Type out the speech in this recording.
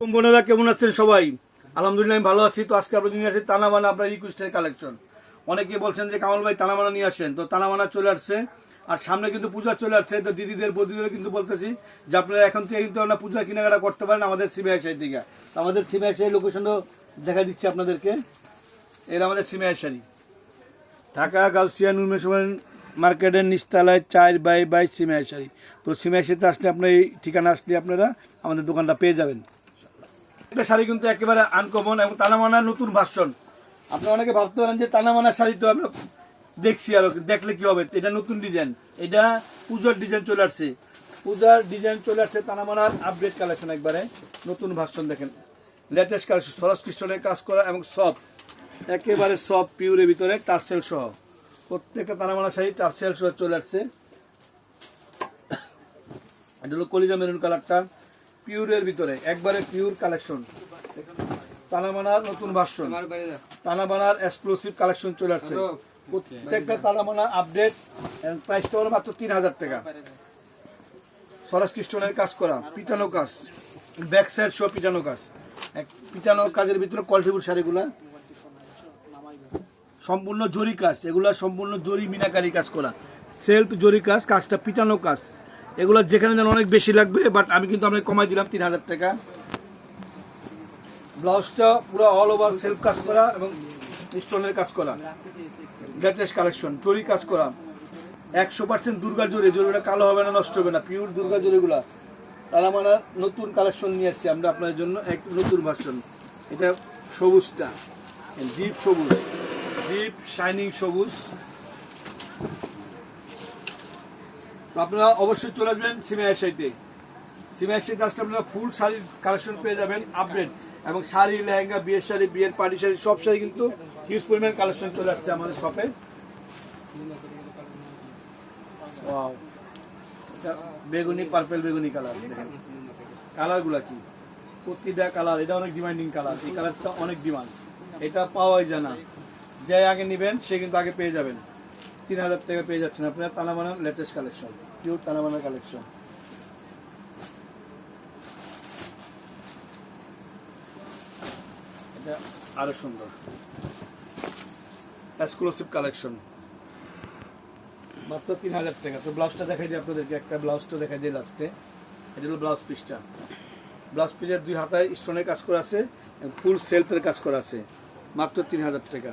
বোনেরা, কেমন আছেন সবাই? আলহামদুলিল্লাহ, আমি ভালো আছি। তো আজকে আপনাদের নিয়ে আসি তানামানা আপনার রিকোয়েস্টের কালেকশন অনেকে বলছেন যে কামাল ভাই তানামানা নিয়ে আসেন। তো তানামানা চলে আসছে। আর সামনে কিন্তু পূজা চলে আসছে। তো দিদিদের, বৌদিদের কিন্তু বলতেছি যে আপনারা এখন থেকে কিন্তু আপনারা পূজা কেনাকাটা করতে পারেন আমাদের সিবিআই সাইড থেকে আমাদের সিবিআই সাইড লোকেশনও দেখা দিচ্ছি আপনাদেরকে। এর আমাদের সিবিআই শাড়ি ঢাকা, গাউসিয়া নুরমেশন মার্কেটের নিচতলায় চার বাই বাই সিমিয়াই শাড়ি তো সিমিয়াই আসলে আপনার এই ঠিকানা আসলে আপনারা আমাদের দোকানটা পেয়ে যাবেন। একটা শাড়ি কিন্তু একেবারে আনকমন এবং তানামানার নতুন ভার্সন আপনারা অনেকে ভাবতে পারেন যে তানামানার শাড়ি তো আমরা দেখছি আর, দেখলে কি হবে? এটা নতুন ডিজাইন এটা পূজার ডিজাইন চলে আসছে। পূজার ডিজাইন চলে আসছে তানামানার আপডেট কালেকশন একবারে। নতুন ভার্সন দেখেন। লেটেস্ট কালেকশন সরস কৃষ্ণের কাজ করা এবং সব একেবারে সব পিউরের ভিতরে টার্সেল সহ। প্রত্যেকটা তানামানা শাড়ি টার্সেল সহ চলে আসছে। এটা হলো কলিজা মেরুন কালারটা পিউরের ভিতরে একবারে পিওর কালেকশন। তানামানার নতুন ভার্সন তানামানার এক্সক্লুসিভ কালেকশন চলে আসছে। প্রত্যেকটা তানামানা আপডেট প্রাইসটা হলো মাত্র তিন হাজার টাকা। সরাস খ্রিস্টনের কাজ করা পিটানো কাজ। ব্যাক সাইড সহ পিটানো কাজ। এক পিটানো কাজের ভিতরে কোয়ালিটিফুল শাড়িগুলা। সম্পূর্ণ জরি কাজ এগুলা সম্পূর্ণ জরি মিনাকারি কাজ করা। সেলফ জরি কাজ কাজটা পিটানো কাজ। এগুলো যেখানে যেন অনেক বেশি লাগবে বাট আমি কিন্তু আপনাকে কমাই দিলাম তিন হাজার টাকা। ব্লাউজটা পুরো অল ওভার সেলফ কাজ করা এবং স্টোনের কাজ করা। লেটেস্ট কালেকশন জরি কাজ করা। একশো পার্সেন্ট দুর্গা জরি জরিটা কালো হবে না, নষ্ট হবে না পিওর দুর্গা জরিগুলা তারা মানে নতুন কালেকশন নিয়ে আসছি আমরা আপনাদের জন্য, এক নতুন ভার্সন এটা সবুজটা ডিপ সবুজ ডিপ শাইনিং সবুজ। তো আপনারা অবশ্যই চলে আসবেন সিমিয়ার সাইতে সিমিয়ার সাইতে আসলে আপনারা ফুল শাড়ির কালেকশন পেয়ে যাবেন আপডেট এবং শাড়ি, লেহেঙ্গা, বিয়ের শাড়ি, বিয়ের পার্টি শাড়ি, সব শাড়ি কিন্তু হিউজ পরিমাণ কালেকশন চলে আসছে আমাদের শপে. বেগুনি পার্পেল বেগুনি কালার কালারগুলা কি? প্রতিটা কালার এটা অনেক ডিমান্ডিং কালার এই কালারটা অনেক ডিমান্ড এটা পাওয়াই না। যে আগে নেবেন, সে কিন্তু আগে পেয়ে যাবেন। তিন হাজার টাকা পেয়ে যাচ্ছেন আপনার তানাবানার লেটেস্ট কালেকশন পিওর তানাবানার কালেকশন এটা আরও সুন্দর। এক্সক্লুসিভ কালেকশন মাত্র তিন হাজার টাকা। তো ব্লাউজটা দেখাই দিই আপনাদেরকে। একটা ব্লাউজটা দেখাই দিই লাস্টে এটা হলো ব্লাউজ পিসটা। ব্লাউজ পিসের দুই হাতায় স্টোনের কাজ করা আছে ফুল সেলফের কাজ করা আছে। মাত্র তিন হাজার টাকা।